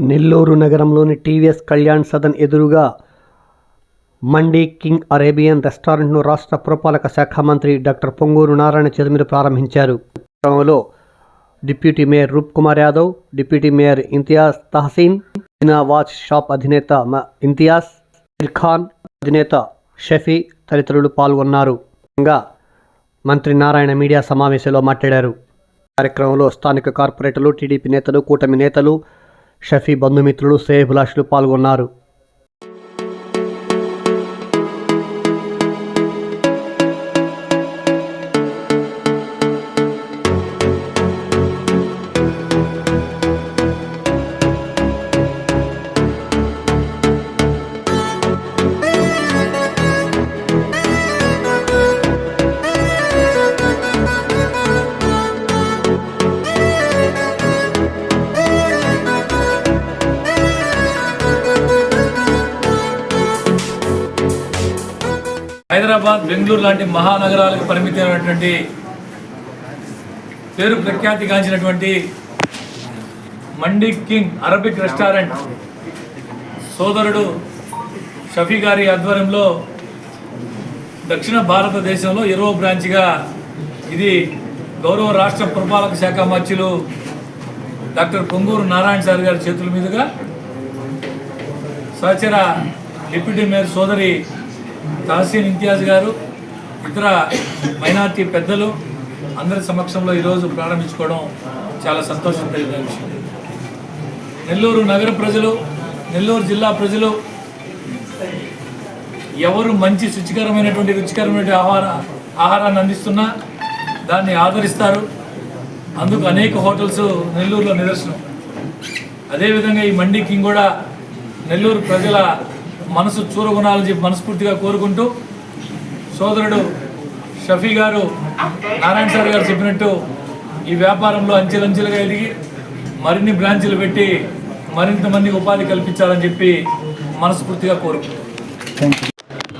నెల్లూరు నగరంలోని టీవీఎస్ కళ్యాణ్ సదన్ ఎదురుగా mandi king Arabian రెస్టారెంట్ను రాష్ట్ర పురపాలక శాఖ మంత్రి డాక్టర్ పొంగూరు నారాయణ చేతుమీద ప్రారంభించారు. క్రమంలో deputy mayor Roop Kumar Yadav deputy mayor Imtiaz Tahseen China watch shop అధినేత మ- ఇంతియాజ్ ఖాన్ అధినేత షఫీ తదితరులు పాల్గొన్నారు. మంత్రి నారాయణ మీడియా సమావేశంలో మాట్లాడారు. కార్యక్రమంలో స్థానిక కార్పొరేటర్లు టీడీపీ నేతలు కూటమి నేతలు షఫీ బంధుమిత్రులు శ్రేయభిలాషులు పాల్గొన్నారు. హైదరాబాద్ బెంగళూరు లాంటి మహానగరాలకు పరిమితమైనటువంటి పేరు ప్రఖ్యాతిగాంచినటువంటి మండి కింగ్ అరబిక్ రెస్టారెంట్ సోదరుడు షఫీ గారి ఆధ్వర్యంలో దక్షిణ భారతదేశంలో ఇరవ బ్రాంచ్గా ఇది గౌరవ రాష్ట్ర పురపాలక శాఖ మధ్యలు డాక్టర్ పొంగూరు నారాయణ సార్ గారి చేతుల మీదుగా సహచర డిప్యూటీ మేయర్ సోదరి తహసీన్ ఇంతియాజ్ గారు ఇతర మైనార్టీ పెద్దలు అందరి సమక్షంలో ఈరోజు ప్రారంభించుకోవడం చాలా సంతోషం కలిగిన విషయం. నెల్లూరు నగర ప్రజలు నెల్లూరు జిల్లా ప్రజలు ఎవరు మంచి శుచికరమైనటువంటి రుచికరమైన ఆహార ఆహారాన్ని అందిస్తున్నా దాన్ని ఆదరిస్తారు. అందుకు అనేక హోటల్స్ నెల్లూరులో నిదర్శనం. అదేవిధంగా ఈ మండీకి కూడా నెల్లూరు ప్రజల మనసు చూరగొనాలని చెప్పి మనస్ఫూర్తిగా కోరుకుంటూ సోదరుడు షఫీ గారు నారాయణ సార్ గారు చెప్పినట్టు ఈ వ్యాపారంలో అంచెలంచెలుగా ఎదిగి మరిన్ని బ్రాంచీలు పెట్టి మరింత మందికి ఉపాధి కల్పించాలని చెప్పి మనస్ఫూర్తిగా కోరుకుంటున్నాను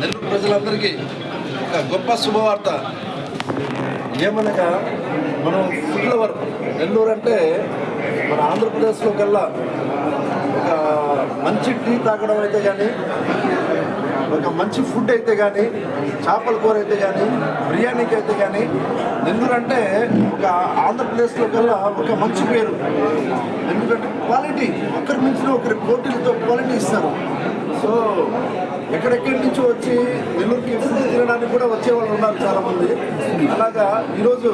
నెల్లూరు ప్రజలందరికీ ఒక గొప్ప శుభవార్త. ఏమనగా మనం ఫుడ్ల వరకు నెల్లూరు అంటే మన ఆంధ్రప్రదేశ్లో కల్లా ఒక మంచి టీ తాగడం అయితే కానీ ఒక మంచి ఫుడ్ అయితే కానీ చేపల కూర అయితే కానీ బిర్యానీకి అయితే కానీ నెల్లూరు అంటే ఒక ఆంధ్రప్రదేశ్లో కల్లా ఒక మంచి పేరు. ఎందుకంటే క్వాలిటీ ఒకరి మించిన ఒకరి పోటీలతో క్వాలిటీ ఇస్తారు. సో ఎక్కడెక్కడి నుంచి వచ్చి నెల్లూరుకి ఫుడ్ తినడానికి కూడా వచ్చే వాళ్ళు ఉన్నారు చాలామంది. అలాగా ఈరోజు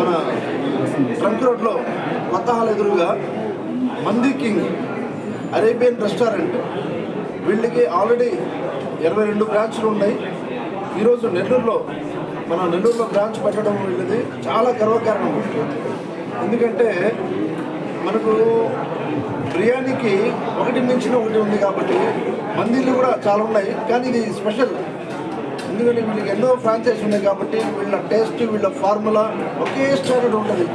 మన ట్రంక్ రోడ్లో కొత్త హాల్ ఎదురుగా మంది కింగ్ అరేబియన్ రెస్టారెంట్. వీళ్ళకి ఆల్రెడీ ఇరవై రెండు బ్రాంచ్లు ఉన్నాయి. ఈరోజు నెల్లూరులో మన నెల్లూరులో బ్రాంచ్ పెట్టడం వీళ్ళది చాలా గర్వకారణం. ఎందుకంటే మనకు బిర్యానీకి ఒకటి మించిన ఒకటి ఉంది కాబట్టి మందిలు కూడా చాలా ఉన్నాయి. కానీ ఇది స్పెషల్. ఎందుకంటే వీళ్ళకి ఎన్నో ఫ్రాంచైజ్ ఉన్నాయి కాబట్టి వీళ్ళ టేస్ట్ వీళ్ళ ఫార్ములా ఒకే స్టాండర్డ్ ఉంటుంది.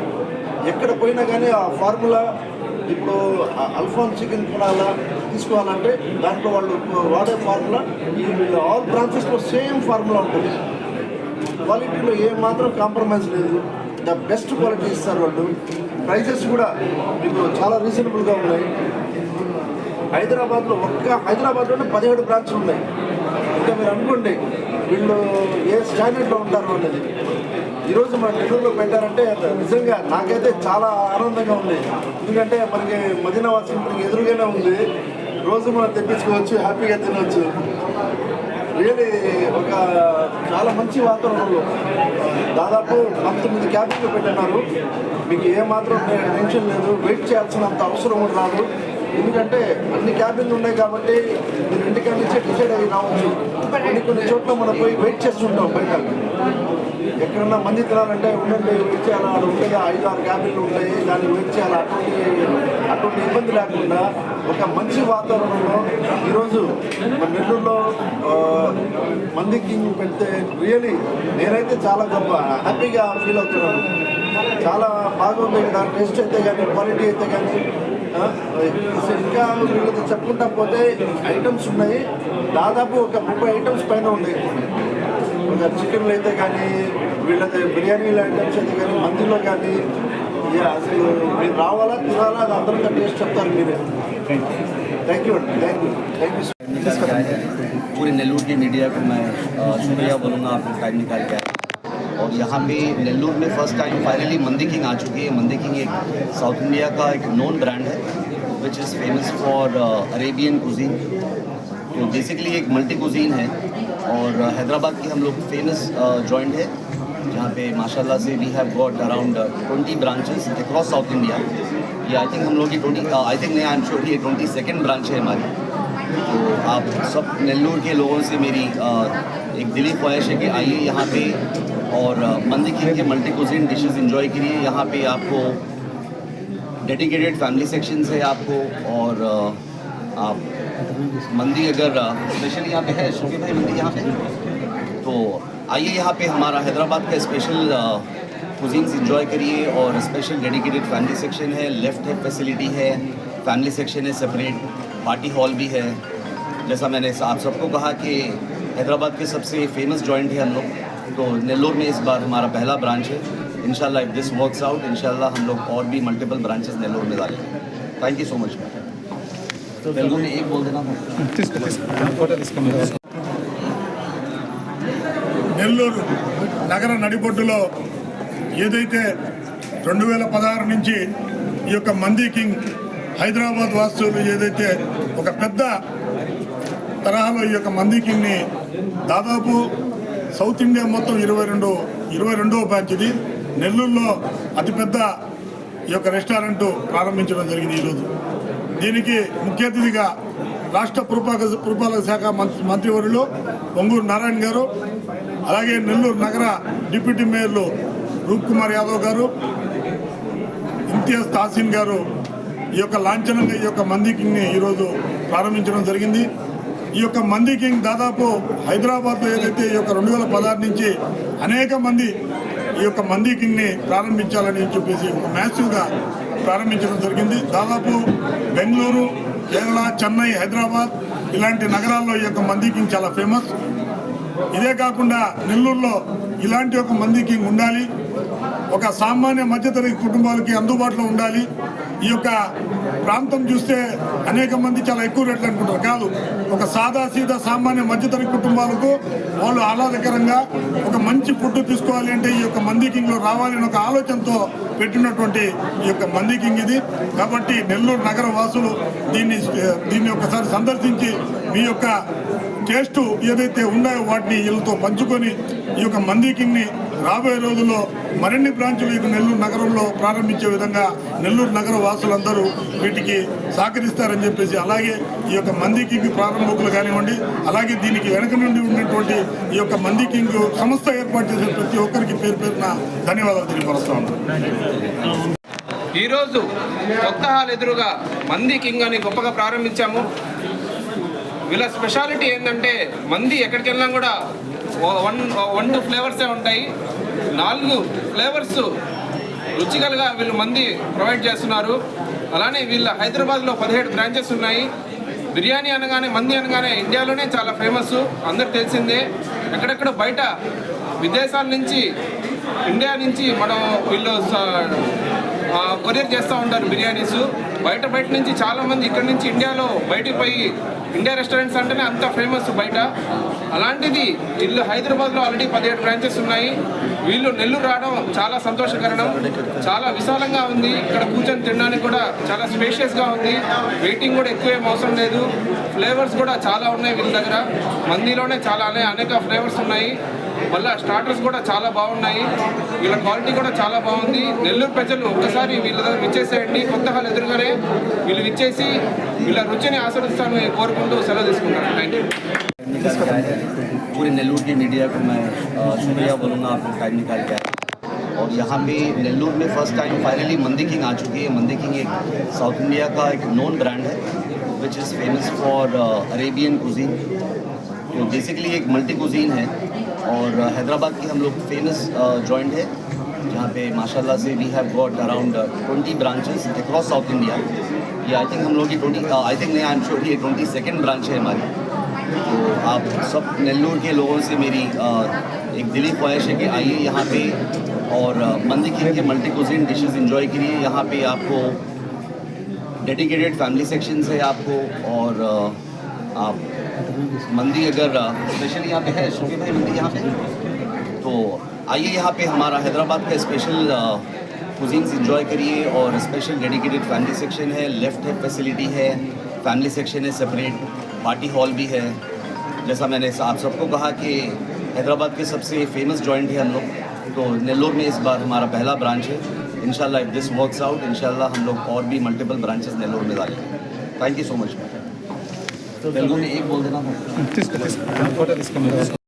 ఎక్కడ పోయినా కానీ ఆ ఫార్ములా ఇప్పుడు అల్ఫాన్ చికెన్ అలా తీసుకోవాలంటే దాంట్లో వాళ్ళు వాడే ఫార్ములా ఈ ఆల్ బ్రాంచెస్లో సేమ్ ఫార్ములా ఉంటుంది. క్వాలిటీలో ఏ మాత్రం కాంప్రమైజ్ లేదు. ద బెస్ట్ క్వాలిటీ ఇస్తారు వాళ్ళు. ప్రైజెస్ కూడా మీకు చాలా రీజనబుల్గా ఉన్నాయి. హైదరాబాద్లో ఒక్క హైదరాబాద్లోనే పదిహేడు బ్రాంచ్లు ఉన్నాయి. ఇంకా మీరు అనుకోండి వీళ్ళు ఏ స్టాండర్డ్లో ఉంటారు అనేది. ఈరోజు మన నెల్లూరులో పెట్టారంటే నిజంగా నాకైతే చాలా ఆనందంగా ఉంది. ఎందుకంటే మనకి మదీనా వాసం మనకి ఎదురుగానే ఉంది. రోజు మనం తెప్పించుకోవచ్చు హ్యాపీగా తినవచ్చు రియలీ ఒక చాలా మంచి వాతావరణంలో. దాదాపు పంతొమ్మిది క్యాబిన్లు పెట్టినారు. మీకు ఏ మాత్రం టెన్షన్ లేదు. వెయిట్ చేయాల్సినంత అవసరం కూడా రాదు. ఎందుకంటే అన్ని క్యాబిన్లు ఉన్నాయి కాబట్టి మీరు ఇంటికాడ నుంచే డిసైడ్ అయ్యి రావచ్చు. కొన్ని కొన్ని చోట్ల మనం పోయి వెయిట్ చేస్తుంటాం బయట. ఎక్కడన్నా మంది తినాలంటే ఉండండి వెయిట్ చేయాలా ఆడ ఐదు ఆరు క్యాబిన్లు ఉంటాయి దాన్ని వెయిట్ అటువంటి అటువంటి ఇబ్బంది లేకుండా ఒక మంచి వాతావరణంలో ఈరోజు మన నెల్లూరులో మందికి పెడితే రియలీ నేనైతే చాలా గొప్ప హ్యాపీగా ఫీల్ అవుతున్నాను. చాలా బాగుంది కదా టేస్ట్ అయితే కానీ క్వాలిటీ అయితే కానీ ఇంకా వీళ్ళతో చెప్పుకుంటా పోతే ఐటమ్స్ ఉన్నాయి. దాదాపు ఒక ముప్పై ఐటమ్స్ పైన ఉన్నాయి. ఒక చికెన్లు అయితే కానీ వీళ్ళకి బిర్యానీల ఐటమ్స్ అయితే కానీ మందిలో కానీ ఇక అసలు మీరు రావాలా తినాలా అది అందరికీ టేస్ట్ చెప్తారు మీరే థ్యాంక్ యూ అండి థ్యాంక్ యూ థ్యాంక్ యూ निकाल के आए हैं पूरे नेल्लूर की मीडिया को मैं अ, शुक्रिया बोलूँगा आपको टाइम निकाल के आए और यहाँ पे नेल्लूर में first time finally Mandi King आ चुकी है मंदी किंग एक साउथ इंडिया का एक नोन ब्रांड है which is famous for Arabian cuisine तो बेसिकली एक मल्टी कुजीन है और uh, हैदराबाद की हम लोग फ़ेमस जॉइंट है जहाँ पे माशाल्लाह से we have got around twenty branches across south India ये आई थिंक हम लोग की ट्वेंटी आई थिंक नहीं आई एम श्योर ये ट्वेंटी सेकेंड ब्रांच है हमारी। तो आप सब नेल्लूर के लोगों से मेरी अ, एक दिली ख्वाहिश है कि आइए यहाँ पे और अ, मंदी किंग के मल्टी कुजिन डिशेज इन्जॉय करिए। यहाँ पे आपको डेडिकेटेड फैमिली सेक्शंस है आपको और आप मंदी अगर स्पेशली यहाँ पे है शोकी भाई, मंदी यहाँ पे? तो आइए यहाँ पे हमारा हैदराबाद का स्पेशल कुजीन्स इंजॉय करिए और स्पेशल डेडिकेटेड फैमिली सेक्शन है लेफ़्ट है फैसिलिटी है फैमिली सेक्शन है सेपरेट पार्टी हॉल भी है। जैसा मैंने आप सबको कहा कि हैदराबाद के सबसे फ़ेमस जॉइंट है हम लोग। तो नेल्लोर में इस बार हमारा पहला ब्रांच है। इंशाल्लाह इफ़ दिस वर्क्स आउट इंशाल्लाह हम लोग और भी मल्टीपल ब्रांचेस नेल्लोर में डालेंगे। Thank you so much Nellore నగర నడిబొడ్డులో ఏదైతే రెండు వేల పదహారు నుంచి ఈ యొక్క మందీ కింగ్ హైదరాబాద్ వాస్తువులు ఏదైతే ఒక పెద్ద తరహాలో ఈ యొక్క మందీ కింగ్ని దాదాపు సౌత్ ఇండియా మొత్తం ఇరవై రెండు ఇరవై రెండవ బ్రాంచ్ ఇది. నెల్లూరులో అతిపెద్ద ఈ యొక్క రెస్టారెంట్ ప్రారంభించడం జరిగింది ఈరోజు. దీనికి ముఖ్య అతిథిగా రాష్ట్ర పురపాలక పురపాలక శాఖ మంత్రి మంత్రివర్యులు పొంగూరు నారాయణ గారు అలాగే నెల్లూరు నగర డిప్యూటీ మేయర్లు రూప్ కుమార్ యాదవ్ గారు ఇంతియాజ్ తాసిన్ గారు ఈ యొక్క లాంఛనంగా ఈ యొక్క మందీ కింగ్ని ఈరోజు ప్రారంభించడం జరిగింది. ఈ యొక్క మందీ కింగ్ దాదాపు హైదరాబాద్లో ఏదైతే ఈ యొక్క రెండు వేల పదహారు నుంచి అనేక మంది ఈ యొక్క మందీ కింగ్ని ప్రారంభించాలని చెప్పేసి ఒక మ్యాసివ్గా ప్రారంభించడం జరిగింది. దాదాపు బెంగళూరు కేరళ చెన్నై హైదరాబాద్ ఇలాంటి నగరాల్లో ఈ యొక్క మందీ కింగ్ చాలా ఫేమస్. ఇదే కాకుండా నెల్లూరులో ఇలాంటి ఒక మంది కింగ్ ఉండాలి. ఒక సామాన్య మధ్యతరగతి కుటుంబాలకి అందుబాటులో ఉండాలి. ఈ యొక్క ప్రాంతం చూస్తే అనేక మంది చాలా ఎక్కువ రేట్లు అనుకుంటారు. కాదు ఒక సాదా సీదా సామాన్య మధ్యతర కుటుంబాలకు వాళ్ళు ఆహ్లాదకరంగా ఒక మంచి ఫుడ్ తీసుకోవాలి అంటే ఈ యొక్క మంది కింగ్లో రావాలి ఒక ఆలోచనతో పెట్టినటువంటి ఈ యొక్క మంది కింగ్ ఇది. కాబట్టి నెల్లూరు నగర వాసులు దీన్ని దీన్ని ఒకసారి సందర్శించి మీ యొక్క టేస్ట్ ఏదైతే ఉన్నాయో వాటిని వీళ్ళతో పంచుకొని ఈ యొక్క మంది కింగ్ని రాబోయే రోజుల్లో మరిన్ని బ్రాంచులు ఈ నెల్లూరు నగరంలో ప్రారంభించే విధంగా నెల్లూరు నగర వాసులందరూ వీటికి సహకరిస్తారని చెప్పేసి అలాగే ఈ యొక్క మంది కింగ్ ప్రారంభకులు కానివ్వండి అలాగే దీనికి వెనక నుండి ఉన్నటువంటి ఈ యొక్క మంది కింగ్ సంస్థ ఏర్పాటు చేసిన ప్రతి ఒక్కరికి పేరు పేరున ధన్యవాదాలు తెలియపరుస్తా ఉన్నాను. ఈరోజు కొత్త హాల్ ఎదురుగా మంది కింగ్ అని గొప్పగా ప్రారంభించాము. వీళ్ళ స్పెషాలిటీ ఏంటంటే మంది ఎక్కడికి వెళ్ళినా కూడా వన్ వన్ టూ ఫ్లేవర్సే ఉంటాయి. నాలుగు ఫ్లేవర్స్ రుచికలుగా వీళ్ళు మంది ప్రొవైడ్ చేస్తున్నారు. అలానే వీళ్ళ హైదరాబాద్లో పదిహేడు బ్రాంచెస్ ఉన్నాయి. బిర్యానీ అనగానే మంది అనగానే ఇండియాలోనే చాలా ఫేమస్. అందరికి తెలిసిందే. ఎక్కడెక్కడ బయట విదేశాల నుంచి ఇండియా నుంచి మనం వీళ్ళు కొరియర్ చేస్తూ ఉంటారు బిర్యానీస్. బయట బయట నుంచి చాలామంది ఇక్కడ నుంచి ఇండియాలో బయటికి పోయి ఇండియా రెస్టారెంట్స్ అంటేనే అంత ఫేమస్ బయట. అలాంటిది ఇల్లు హైదరాబాద్లో ఆల్రెడీ పదిహేడు బ్రాంచెస్ ఉన్నాయి. వీళ్ళు నెల్లూరు రావడం చాలా సంతోషకరణం. చాలా విశాలంగా ఉంది. ఇక్కడ కూర్చొని తినడానికి కూడా చాలా స్పేషియస్గా ఉంది. వెయిటింగ్ కూడా ఎక్కువేం అవసరం లేదు. ఫ్లేవర్స్ కూడా చాలా ఉన్నాయి వీళ్ళ దగ్గర. మందిలోనే చాలా అనేక ఫ్లేవర్స్ ఉన్నాయి. మళ్ళీ స్టార్టర్స్ కూడా చాలా బాగున్నాయి వీళ్ళ క్వాలిటీ కూడా చాలా బాగుంది నెల్లూరు ప్రజలు ఒక్కసారి వీళ్ళ దగ్గర విచ్చేసేయండి కొత్త హాల్ ఎదురుగానే వీళ్ళు విచ్చేసి వీళ్ళ రుచిని ఆస్వాదిస్తామని కోరుకుంటూ సెలవు తీసుకుంటాను థ్యాంక్ యూ निकाल के आए हैं पूरे नेल्लूर की मीडिया को मैं अ, शुक्रिया बोलूँगा आपको टाइम निकाल के आए और यहाँ पे नेल्लूर में first time finally Mandi King आ चुकी है मंदी किंग एक साउथ इंडिया का एक नोन ब्रांड है which is famous for Arabian cuisine तो बेसिकली एक मल्टी कुजीन है और uh, हैदराबाद की हम लोग फ़ेमस जॉइंट है जहाँ पे माशाल्लाह से we have got around twenty branches across south India ये आई थिंक हम लोग की ट्वेंटी आई थिंक नहीं आई एम श्योर ये ट्वेंटी सेकेंड ब्रांच है हमारी। तो आप सब नेल्लूर के लोगों से मेरी अ, एक दिली ख्वाहिश है कि आइए यहाँ पे और मंदिर मंदी किंग के मल्टी कुजिन डिशेस इंजॉय करिए। यहाँ पे आपको डेडिकेटेड फैमिली सेक्शंस है आपको और अ, आप, मंदी अगर स्पेशली यहाँ पे है शोफी भाई, मंदी यहाँ पे? तो आइए यहाँ पे हमारा हैदराबाद का स्पेशल कुजीन्स इंजॉय करिए और स्पेशल डेडिकेटेड फैमिली सेक्शन है लेफ़्ट है फैसिलिटी है फैमिली सेक्शन है सेपरेट पार्टी हॉल भी है। जैसा मैंने आप सबको कहा कि हैदराबाद के सबसे फ़ेमस जॉइंट है हम लोग तो नेल्लोर में इस बार हमारा पहला ब्रांच है। इंशाल्लाह इफ़ दिस वर्क्स आउट इंशाल्लाह हम लोग और भी मल्टीपल ब्रांचेस नेल्लोर में डालेंगे थैंक यू सो मच తెలుగుని ఏం బోల్దేనా తీసుకో తీసుకో ఫోటో తీసుకోండి